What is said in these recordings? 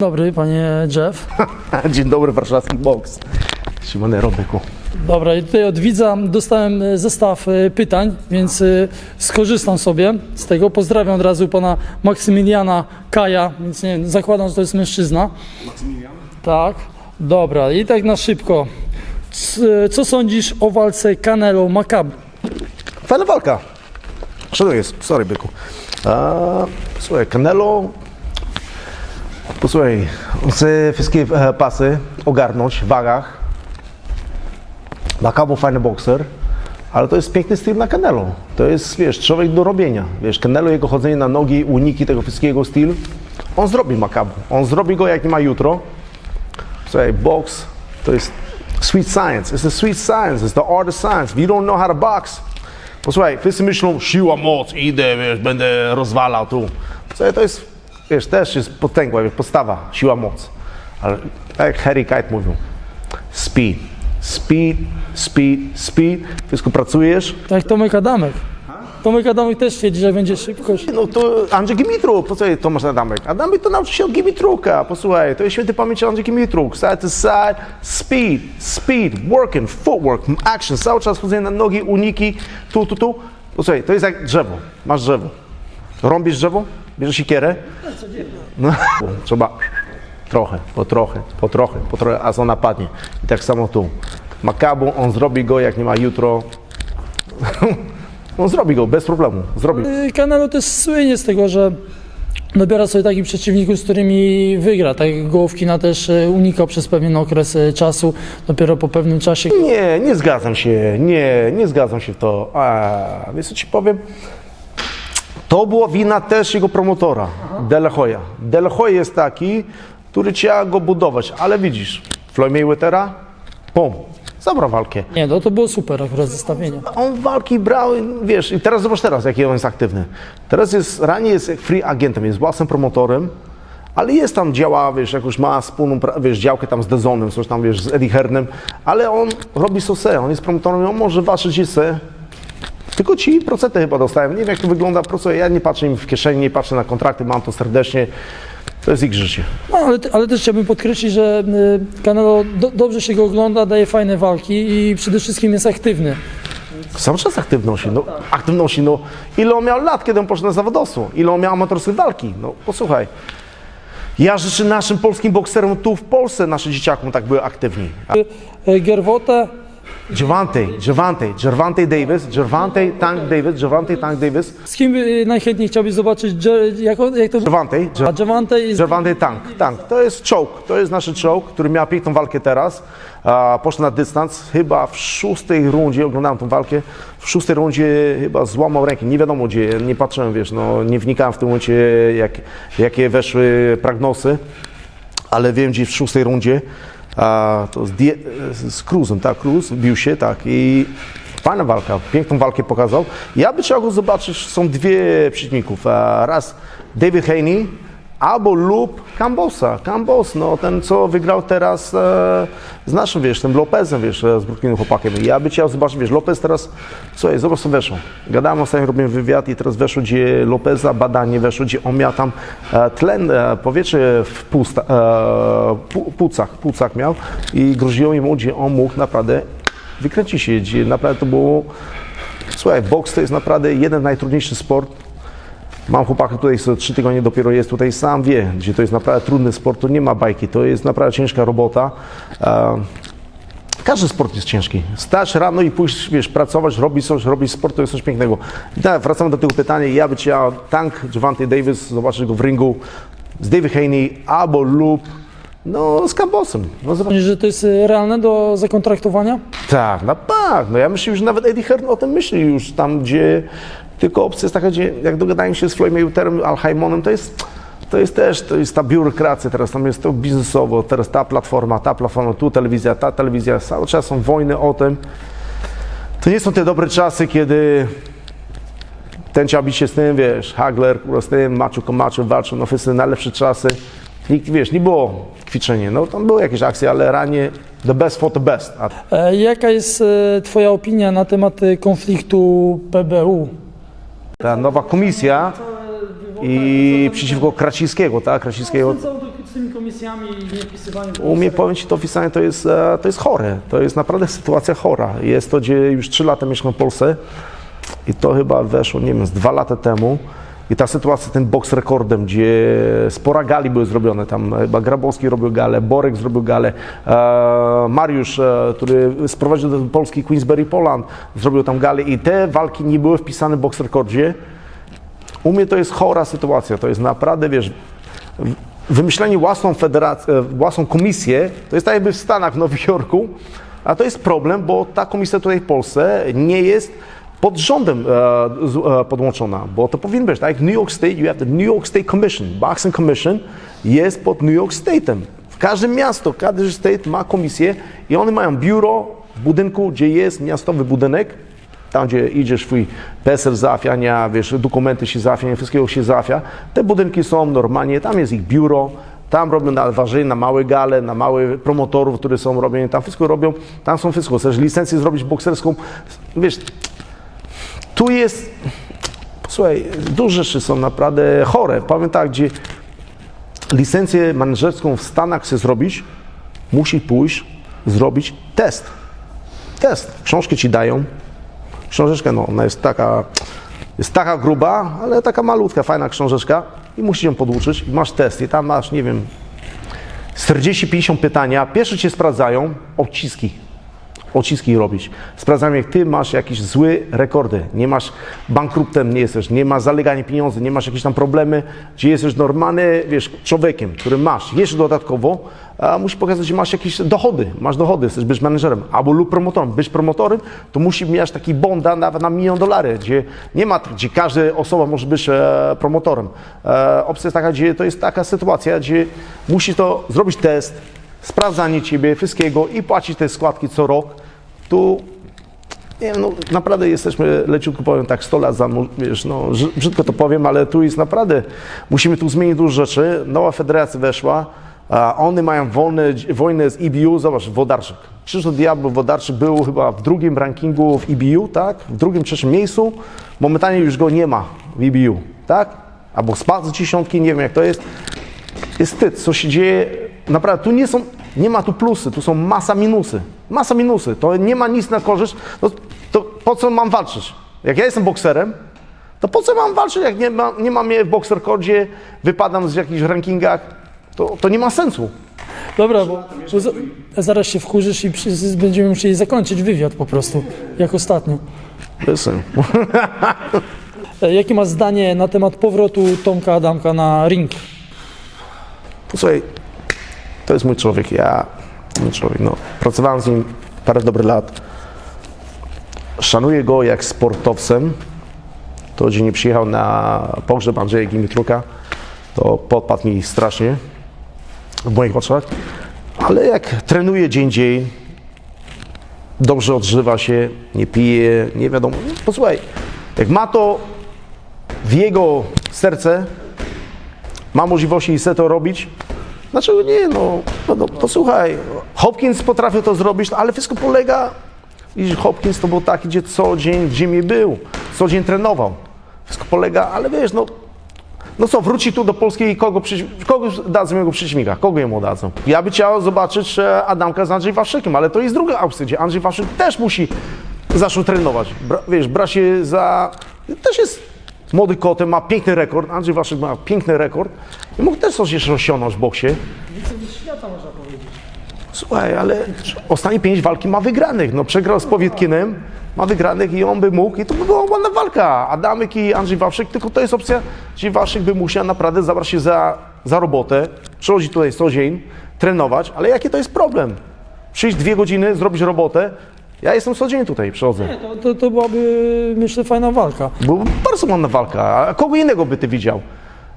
Dobry, panie Jeff. Dzień dobry, warszawski boks. Siemane Robyku. Dobra, i tutaj od widza dostałem e, zestaw e, pytań, więc e, skorzystam sobie z tego. Pozdrawiam od razu pana Maksymiliana Kaja, więc nie, wiem, zakładam, że to jest mężczyzna. Maksymilian? Tak. Dobra, i tak na szybko. Co sądzisz o walce Canelo Maccabi? Fajna walka. Szanuję, sorry byku. A, słuchaj, Canelo, posłuchaj, on chce wszystkie e, pasy ogarnąć w wagach. Macabo fajny bokser, ale to jest piękny styl na Canelo. To jest, wiesz, człowiek do robienia. Wiesz, Canelo, jego chodzenie na nogi, uniki tego wszystkiego stylu, on zrobi Macabo. On zrobi go jak nie ma jutro. Słuchaj, box to jest sweet science. It's a sweet science. It's the art of science. If you don't know how to box, posłuchaj, wszyscy myślą, siła, moc, idę, wiesz, będę rozwalał tu. Słuchaj, to jest, wiesz, też jest potęgła, wiesz, podstawa, siła, moc. Ale tak jak Harry Kite mówił, speed, speed, speed, speed. Wszystko pracujesz, Tak jak Tomek Adamek. Tomek Adamek też twierdzi, że będzie szybkość. No to Andrzej Gimitruk, posłuchaj, Tomasz Adamek. Adamek to nauczy się od Gimitruka, posłuchaj, to jest święty pamięci Andrzej Gimitruk. Side to side, speed, speed, working, footwork, action, cały czas chodzenie na nogi, uniki, tu, tu, tu. Posłuchaj, to jest jak drzewo, masz drzewo. Rąbisz drzewo, bierzesz siekierę. No, trzeba trochę, po trochę, po trochę, po trochę, aż ona padnie. I tak samo tu. Makabu, on zrobi go jak nie ma jutro. On zrobi go bez problemu, zrobi. Canelo też słynie z tego, że dobiera sobie takich przeciwników, z którymi wygra. Tak jak Gołowkina też y, unikał przez pewien okres y, czasu, dopiero po pewnym czasie. Nie, nie zgadzam się, nie, nie zgadzam się w to. A, wiesz co ci powiem? To była wina też jego promotora, De La Hoya. De La Hoya jest taki, który trzeba go budować, ale widzisz, Floyd Mayweathera, pum, zabrał walkę. Nie, no to było super akurat zestawienie. On walki brał, wiesz, i teraz zobacz teraz, jaki on jest aktywny. Teraz jest, ranie jest free agentem, jest własnym promotorem, ale jest tam, działa, wiesz, jakoś ma wspólną, pra- wiesz, działkę tam z Dezonem, coś tam, wiesz, z Eddie Hernem, ale on robi sosę, on jest promotorem, on może ważyć se. Tylko ci procenty chyba dostałem. Nie wiem, jak to wygląda. Po prostu ja nie patrzę im w kieszeni, nie patrzę na kontrakty, mam to serdecznie. To jest ich życie. No, ale, ale też chciałbym podkreślić, że y, Canelo do, dobrze się go ogląda, daje fajne walki i przede wszystkim jest aktywny. Cały czas aktywności, no, aktywności, no. Ile on miał lat, kiedy on poszedł na zawodowstwo? Ile on miał amatorskich walki? No, posłuchaj. Ja życzę naszym polskim bokserom tu w Polsce, naszym dzieciakom tak były aktywni. Y, Gervotę, Javante, Javante, Javante Davis, Javante Tank Davis, Javante Tank Davis, z kim y, najchętniej chciałbyś zobaczyć, jak, on- jak to Javante, A Javante jest... Javante Tank, Tank. To jest czołg, to jest nasz czołg, który miał piękną walkę teraz. A, poszedł na dystans, chyba w szóstej rundzie, oglądałem tą walkę, w szóstej rundzie chyba złamał rękę, nie wiadomo gdzie, nie patrzyłem, wiesz, no nie wnikałem w tym momencie, jak, jakie weszły prognozy, ale wiem, gdzie w szóstej rundzie, to z, Die, z Cruzem, tak, Cruz bił się, tak, i fajna walka, piękną walkę pokazał. Ja by chciał go zobaczyć, są dwie przeciwników, raz David Haney, albo lub Cambosa, Cambos, no ten co wygrał teraz e, z naszym, wiesz, tym Lopezem, wiesz, e, z Brooklynu chłopakiem. Ja by chciał zobaczyć, wiesz, Lopez teraz, słuchaj, zobacz co weszło. Gadałem ostatnio, robiłem wywiad i teraz weszło, gdzie Lopeza badanie weszło, gdzie on miał tam e, tlen, e, powietrze w pusta, e, płucach, płucach miał i groziło mu, gdzie on mógł naprawdę wykręcić się, gdzie naprawdę to było, słuchaj, boks to jest naprawdę jeden najtrudniejszy sport, Mam chłopaka tutaj, co trzy tygodnie dopiero jest tutaj, sam wie, gdzie to jest naprawdę trudny sport, to nie ma bajki, to jest naprawdę ciężka robota. E, każdy sport jest ciężki. Stać rano i pójść, wiesz, pracować, robić coś, robić sport, to jest coś pięknego. I tak, wracamy do tego pytania, ja by chciał tank Javante Davis, zobaczyć go w ringu z David Haney albo lub, no, z Cambosem. No. Że to jest y, realne do zakontraktowania? Tak, no tak. No ja myślę, że nawet Eddie Hearn o tym myśli już tam, gdzie tylko opcja jest taka, gdzie jak dogadają się z Floyd Mayweatherem, Alhaimonem, to jest, to jest też, to jest ta biurokracja, teraz tam jest to biznesowo, teraz ta platforma, ta platforma, tu telewizja, ta telewizja, cały czas są wojny o tym. To nie są te dobre czasy, kiedy ten chciał bić się z tym, wiesz, Hagler, z tym, Machu Komachu walczył, no wszyscy najlepsze czasy. Nikt, wiesz, nie było kwiczenie, no tam były jakieś akcje, ale ranie the best for the best. E, Jaka jest e, Twoja opinia na temat e, konfliktu PBU? Ta nowa komisja i przeciwko Kracińskiego, tak? Kracińskiego. Z tymi komisjami i. U mnie, powiem Ci, to oficjalnie to jest, e, to jest chore. To jest naprawdę sytuacja chora. Jest to, gdzie już 3 lata mieszkam w Polsce i to chyba weszło, nie wiem, z 2 lata temu. I ta sytuacja, ten boks rekordem, gdzie spora gali były zrobione, tam chyba Grabowski robił galę, Borek zrobił galę, e, Mariusz, e, który sprowadził do Polski Queensberry Poland, zrobił tam galę i te walki nie były wpisane w boks rekordzie. U mnie to jest chora sytuacja, to jest naprawdę, wiesz, wymyślenie własną federację, e, własną komisję, to jest tak jakby w Stanach, w Nowym Jorku, a to jest problem, bo ta komisja tutaj w Polsce nie jest pod rządem e, e, podłączona, bo to powinien być, tak jak New York State, you have the New York State Commission, Boxing Commission jest pod New York State'em. W każdym miasto, każdy state ma komisję i one mają biuro w budynku, gdzie jest miastowy budynek, tam, gdzie idziesz, twój PESEL załatwiania, wiesz, dokumenty się załatwiają, wszystkiego się załatwia. Te budynki są normalnie, tam jest ich biuro, tam robią na ważenie, na małe gale, na małe promotorów, które są robione, tam wszystko robią, tam są wszystko. Chcesz licencję zrobić bokserską, wiesz, tu jest, słuchaj, duże rzeczy są naprawdę chore. Powiem tak, gdzie licencję menedżerską w Stanach chce zrobić, musi pójść, zrobić test. Test. Książkę ci dają, książeczka, no, ona jest taka, jest taka gruba, ale taka malutka, fajna książeczka i musisz ją poduczyć i masz test i tam masz, nie wiem, 40-50 pytania. Pierwsze cię sprawdzają, odciski. Odciski robić. Sprawdzają, jak ty masz jakieś złe rekordy, nie masz bankrutem, nie jesteś, nie masz zalegania pieniędzy, nie masz jakieś tam problemy, gdzie jesteś normalny, wiesz, człowiekiem, który masz. Jeszcze dodatkowo a musi pokazać, że masz jakieś dochody, masz dochody, chcesz być menedżerem albo lub promotorem. Być promotorem, to musi mieć taki bonda nawet na milion dolarów, gdzie nie ma, gdzie każda osoba może być e, promotorem. E, opcja jest taka, gdzie to jest taka sytuacja, gdzie musi to zrobić test, sprawdzanie ciebie, wszystkiego i płacić te składki co rok. Tu nie no naprawdę jesteśmy, leciutko powiem tak, 100 lat za, wiesz, no brzy- brzydko to powiem, ale tu jest naprawdę, musimy tu zmienić dużo rzeczy. Nowa federacja weszła, a one mają wolne, wojnę z EBU, zobacz, Wodarczyk. Krzysztof Diablo Wodarczyk był chyba w drugim rankingu w EBU, tak? W drugim, trzecim miejscu. Momentalnie już go nie ma w EBU, tak? Albo spadł z dziesiątki, nie wiem jak to jest jest wstyd, co się dzieje. Naprawdę, tu nie są, nie ma tu plusy, tu są masa minusy. Masa minusy. To nie ma nic na korzyść. No, to po co mam walczyć? Jak ja jestem bokserem, to po co mam walczyć, jak nie, ma, nie mam mnie w bokserkodzie, wypadam z jakichś rankingach, to, to nie ma sensu. Dobra, bo, bo za, zaraz się wkurzysz i przy, będziemy musieli zakończyć wywiad po prostu, jak ostatnio. Sensu. E, Jakie masz zdanie na temat powrotu Tomka Adamka na ring? Posłuchaj, to jest mój człowiek, ja, mój człowiek, no, pracowałem z nim parę dobrych lat. Szanuję go jak sportowcem. To, gdzie nie przyjechał na pogrzeb Andrzeja Gimitruka, to podpadł mi strasznie w moich oczach. Ale jak trenuje dzień dzień, dobrze odżywa się, nie pije, nie wiadomo. Posłuchaj, jak ma to w jego serce, ma możliwości i chce to robić, dlaczego nie? No, no, no posłuchaj, Hopkins potrafił to zrobić, ale wszystko polega, i Hopkins to był taki, gdzie co dzień w ziemi był, co dzień trenował. Wszystko polega, ale wiesz, no, no co, wróci tu do Polski i kogo, kogo dadzą jego przeciwnika? Kogo jemu dadzą? Ja by chciał zobaczyć e, Adamka z Andrzej Wawrzykiem, ale to jest druga opcja, gdzie Andrzej Wawrzyk też musi zacząć trenować. Bra, wiesz, bra się za... Też jest młody kotem, ma piękny rekord. Andrzej Wawrzyk ma piękny rekord i mógł też coś jeszcze osiągnąć w boksie. Świata można powiedzieć. Słuchaj, ale ostatnie pięć walki ma wygranych. No przegrał z Powietkinem, ma wygranych i on by mógł i to by była ładna walka. Adamek i Andrzej Wawrzyk, tylko to jest opcja, że Wawrzyk by musiał naprawdę zabrać się za, za robotę, przychodzić tutaj co dzień, trenować, ale jaki to jest problem? Przyjść dwie godziny, zrobić robotę. Ja jestem co dzień tutaj, przychodzę. To, to, to byłaby, myślę, fajna walka. Byłaby bardzo ładna walka. A kogo innego by ty widział?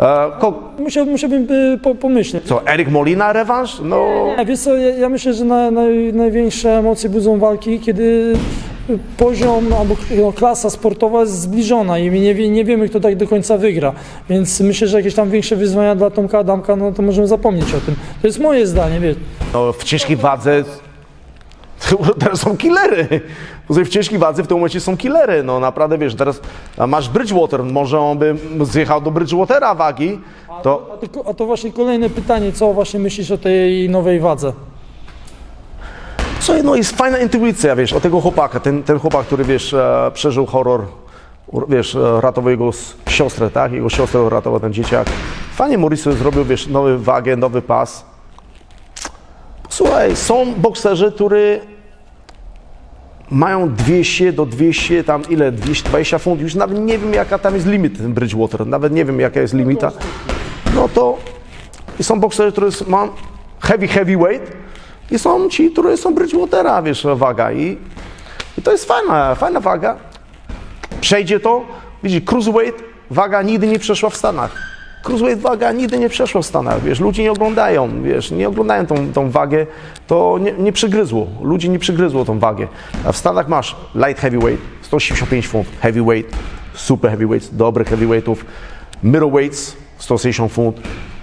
E, ko, Musiał, musiałbym y, po, pomyśleć. co, Erik Molina rewanż? No, Nie, wiesz co, ja, ja myślę, że na, naj, największe emocje budzą walki, kiedy poziom albo no, klasa sportowa jest zbliżona i nie, wie, nie wiemy, kto tak do końca wygra. Więc myślę, że jakieś tam większe wyzwania dla Tomka Adamka, no to możemy zapomnieć o tym. To jest moje zdanie, wiesz. no w ciężkiej wadze teraz są killery. W ciężkiej wadze w tym momencie są killery, no naprawdę, wiesz, teraz masz Bridgewater, może on by zjechał do Bridgewatera wagi, to... A to, a to właśnie kolejne pytanie, co właśnie myślisz o tej nowej wadze? Słuchaj, no jest fajna intuicja, wiesz, o tego chłopaka, ten, ten chłopak, który, wiesz, e, przeżył horror, wiesz, e, ratował jego siostrę, tak, jego siostrę uratował ten dzieciak. Fajnie Morrison zrobił, wiesz, nowy wagę, nowy pas. Słuchaj, są bokserzy, którzy mają 200 do 200, tam ile, 220 funtów, już nawet nie wiem jaka tam jest limit ten Bridgewater, nawet nie wiem jaka jest limita. No to są bokserzy, którzy są heavy, heavyweight i są ci, którzy są Bridgewatera, wiesz, waga i, i to jest fajna, fajna waga. Przejdzie to, widzisz, cruiserweight, waga nigdy nie przeszła w Stanach. Cruiserweight waga nigdy nie przeszła w Stanach, wiesz, ludzie nie oglądają, wiesz, nie oglądają tą, tą wagę, to nie, nie przygryzło, ludzi nie przygryzło tą wagę. A w Stanach masz light heavyweight, 185 funt, heavyweight, super heavyweights, dobrych heavyweightów, middleweights, 160 funt,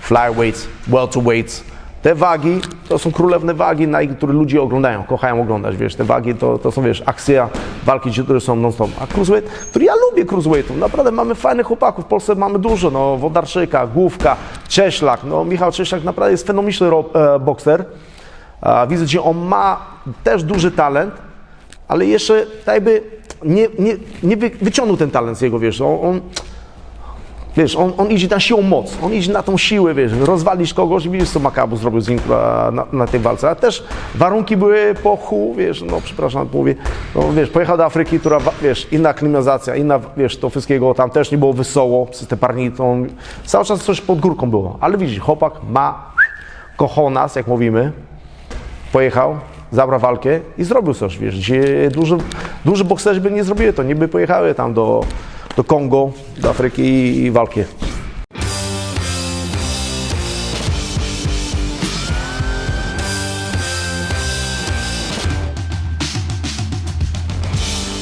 flyweights, welterweights, te wagi to są królewne wagi, na które ludzie oglądają, kochają oglądać, wiesz, te wagi to, to są, wiesz, akcja, walki, które są non-stop. A cruiserweight, który ja lubię cruiserweightów, naprawdę mamy fajnych chłopaków, w Polsce mamy dużo, no, Wodarczyka, Główka, Cześlak, no, Michał Cześlak naprawdę jest fenomenalny e, bokser. Widzę, że on ma też duży talent, ale jeszcze tak jakby nie, nie, nie wy, wyciągnął ten talent z jego, wiesz, on, on Wiesz, on, on idzie na siłą moc, on idzie na tą siłę, wiesz, rozwalisz kogoś widzisz, co Makabu zrobił z nim na, na, tej walce. A też warunki były po chu, wiesz, no przepraszam, mówię, no wiesz, pojechał do Afryki, która, wiesz, inna klimatyzacja, inna, wiesz, to wszystkiego, tam też nie było wesoło, z te parnitą, cały czas coś pod górką było. Ale widzisz, chłopak ma kochonas, jak mówimy, pojechał, zabrał walkę i zrobił coś, wiesz, gdzie duży, duży bokserzy by nie zrobiły to, nie by pojechały tam do, do Kongo, do Afryki i, i walki.